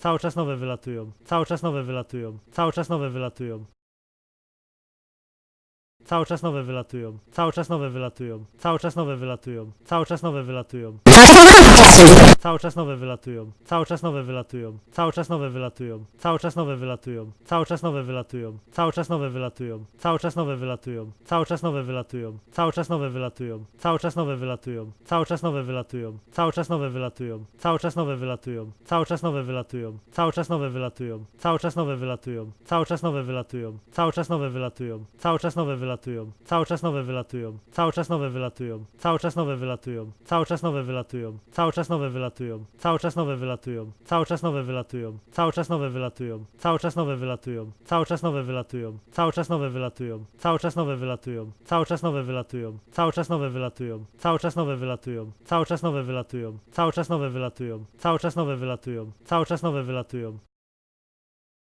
cały czas nowe wylatują, cały czas nowe wylatują, cały czas nowe wylatują. Cały czas nowe wylatują, cały czas nowe wylatują, cały czas nowe wylatują, cały czas nowe wylatują. Cały czas nowe wylatują, cały czas nowe wylatują, cały czas nowe wylatują, cały czas nowe wylatują, cały czas nowe wylatują, cały czas nowe wylatują, cały czas nowe wylatują, cały czas nowe wylatują, cały czas nowe wylatują, cały czas nowe wylatują, cały czas nowe wylatują, cały czas nowe wylatują, cały czas nowe wylatują, cały czas nowe wylatują, cały czas nowe wylatują, cały czas nowe wylatują, cały czas nowe wylatują, cały czas nowe wylatują, cały czas nowe wylatują, cały czas nowe wylatują, cały czas nowe wylatują, cały czas nowe wylatują, cały czas nowe wylatują, cały czas nowe wylatują, cały czas nowe wylatują, cały czas nowe wylatują, cały czas nowe wylatują, cały czas nowe wylatują, cały czas nowe wylatują, cały czas nowe wylatują, cały czas nowe wylatują, cały czas nowe wylatują, cały czas nowe wylatują, cały czas nowe wylatują, cały czas nowe wylatują, cały czas nowe wylatują, cały czas nowe wylatują, cały czas nowe wylatują,